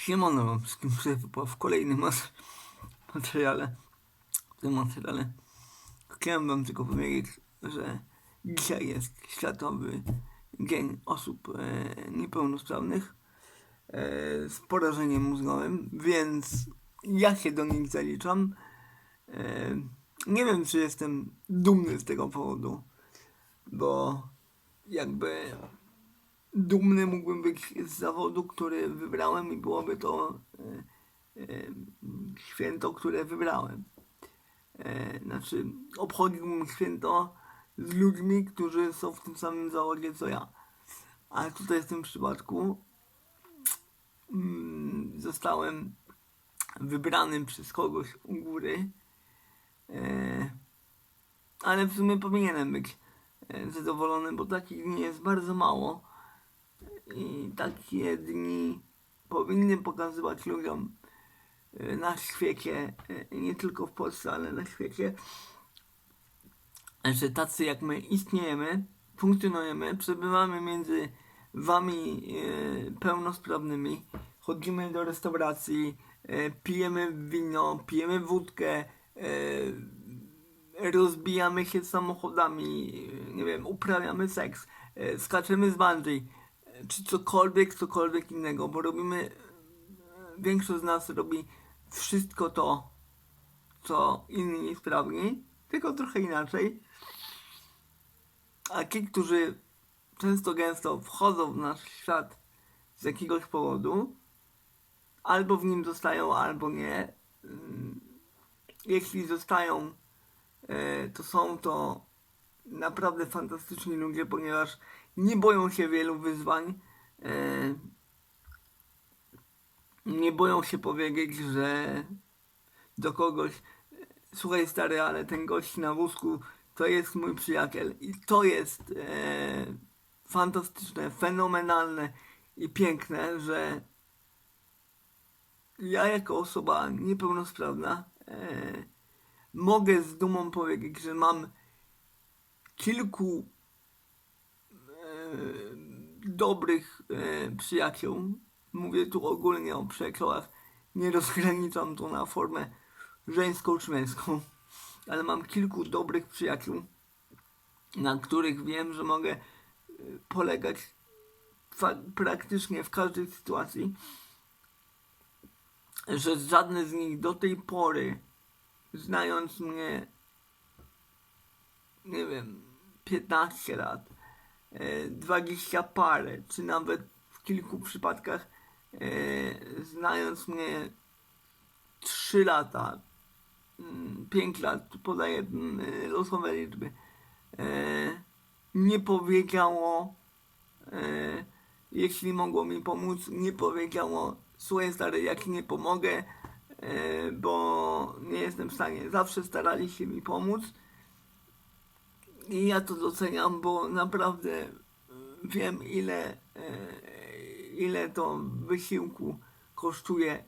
Siemano wam wszystkim przepływa w kolejnym materiale. W tym materiale chciałem wam tylko powiedzieć, że dzisiaj jest Światowy Dzień Osób e, Niepełnosprawnych e, z porażeniem mózgowym, więc ja się do nich zaliczam. E, nie wiem, czy jestem dumny z tego powodu, bo jakby dumny mógłbym być z zawodu, który wybrałem i byłoby to e, e, święto, które wybrałem. E, znaczy, obchodziłbym święto z ludźmi, którzy są w tym samym zawodzie co ja. Ale tutaj w tym przypadku mm, zostałem wybrany przez kogoś u góry. Ale w sumie powinienem być zadowolony, bo takich dni jest bardzo mało. I takie dni powinny pokazywać ludziom e, na świecie, e, nie tylko w Polsce, ale na świecie, że tacy jak my istniejemy, funkcjonujemy, przebywamy między wami e, pełnosprawnymi, chodzimy do restauracji, pijemy wino, pijemy wódkę, rozbijamy się samochodami, nie wiem, uprawiamy seks, skaczemy z bungee, czy cokolwiek, cokolwiek innego, bo robimy, większość z nas robi wszystko to, co inni sprawni, tylko trochę inaczej. A ci, którzy często gęsto wchodzą w nasz świat z jakiegoś powodu, albo w nim zostają, albo nie. Jeśli zostają, e, to są to naprawdę fantastyczni ludzie, ponieważ nie boją się wielu wyzwań. e, Nie boją się powiedzieć, że do kogoś słuchaj stary, ale ten gość na wózku to jest mój przyjaciel i to jest e, fantastyczne, fenomenalne i piękne, że ja jako osoba niepełnosprawna e, mogę z dumą powiedzieć, że mam kilku e, dobrych e, przyjaciół. Mówię tu ogólnie o przyjaciołach. Nie rozgraniczam to na formę żeńską czy męską, ale mam kilku dobrych przyjaciół, na których wiem, że mogę e, polegać praktycznie w każdej sytuacji, że żadne z nich do tej pory, znając mnie, nie wiem, 15 lat, e, 20 parę, czy nawet w kilku przypadkach, e, znając mnie 3 lata, 5 lat, tu podaję mm, e, losowe liczby, e, nie powiedziało, e, jeśli mogło mi pomóc, nie powiedziało, słuchaj stary, ja ci nie pomogę, e, bo nie jestem w stanie. Zawsze starali się mi pomóc i ja to doceniam, bo naprawdę e, wiem, ile, e, ile to wysiłku kosztuje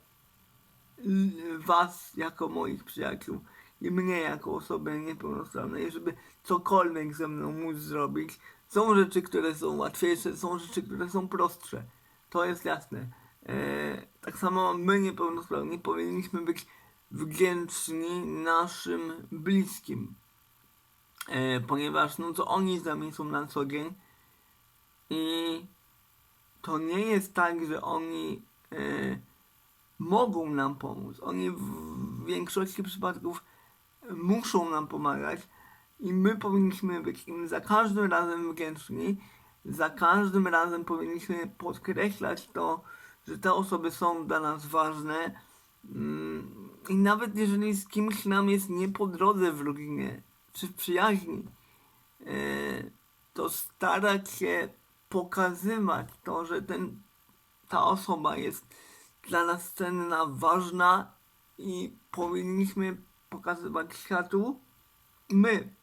was jako moich przyjaciół i mnie jako osobę niepełnosprawnej, żeby cokolwiek ze mną móc zrobić. Są rzeczy, które są łatwiejsze, są rzeczy, które są prostsze. To jest jasne. E, tak samo my niepełnosprawni powinniśmy być wdzięczni naszym bliskim. E, ponieważ no to oni z nami są na co dzień i to nie jest tak, że oni e, mogą nam pomóc. Oni w większości przypadków muszą nam pomagać i my powinniśmy być im za każdym razem wdzięczni. Za każdym razem powinniśmy podkreślać to, że te osoby są dla nas ważne. Mm, I nawet jeżeli z kimś nam jest nie po drodze w rodzinie czy przyjaźni, e, to starać się pokazywać to, że ten, ta osoba jest dla nas cenna, ważna i powinniśmy pokazywać światu, my,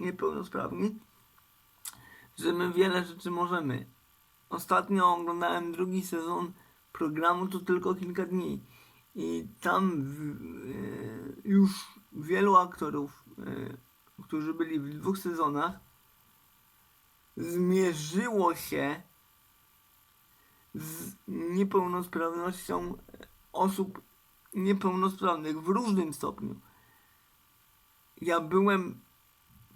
niepełnosprawni, że my wiele rzeczy możemy. Ostatnio oglądałem drugi sezon programu To tylko kilka dni i tam w, e, już wielu aktorów, e, którzy byli w dwóch sezonach, zmierzyło się z niepełnosprawnością osób niepełnosprawnych w różnym stopniu. Ja byłem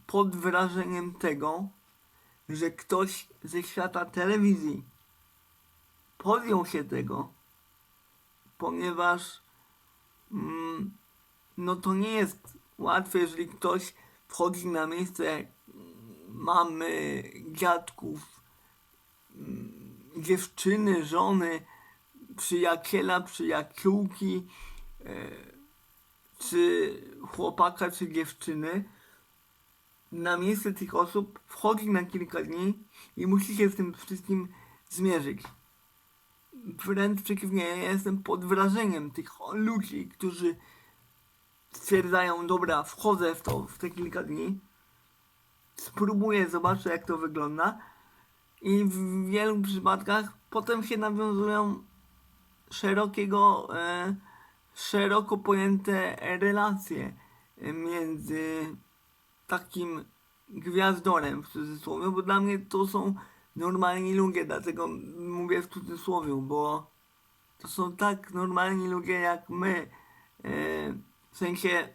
pod wrażeniem tego, że ktoś ze świata telewizji podjął się tego, ponieważ mm, no to nie jest łatwe, jeżeli ktoś wchodzi na miejsce mamy, dziadków, dziewczyny, żony, przyjaciela, przyjaciółki, e, czy chłopaka, czy dziewczyny, na miejsce tych osób wchodzi na kilka dni i musi się z tym wszystkim zmierzyć. Wręcz przeciwnie, ja jestem pod wrażeniem tych ludzi, którzy stwierdzają, dobra, wchodzę w to w te kilka dni, spróbuję, zobaczę jak to wygląda i w wielu przypadkach potem się nawiązują szerokiego, e, szeroko pojęte relacje między takim gwiazdorem w cudzysłowie, bo dla mnie to są normalni ludzie, dlatego mówię w cudzysłowie, bo to są tak normalni ludzie jak my. E, w sensie,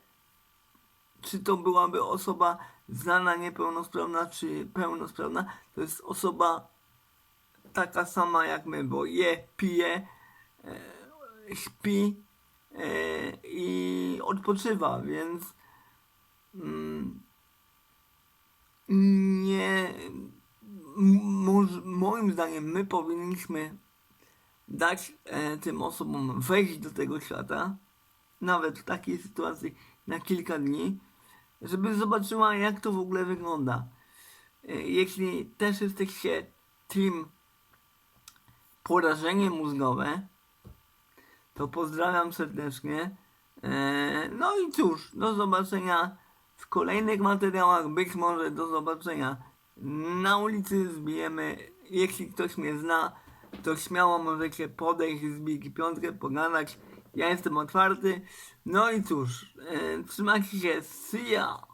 czy to byłaby osoba znana, niepełnosprawna, czy pełnosprawna, to jest osoba taka sama jak my, bo je, pije, e, śpi e, i odpoczywa, więc mm, nie moim zdaniem my powinniśmy dać e, tym osobom wejść do tego świata, nawet w takiej sytuacji na kilka dni, żeby zobaczyła jak to w ogóle wygląda. E, jeśli też jesteście team porażenie mózgowe, to pozdrawiam serdecznie. E, no i cóż, do zobaczenia w kolejnych materiałach. Być może do zobaczenia na ulicy. Zbijemy. Jeśli ktoś mnie zna, to śmiało możecie podejść, zbić piątkę, pogadać. Ja jestem otwarty. No i cóż, e, trzymajcie się. See ya!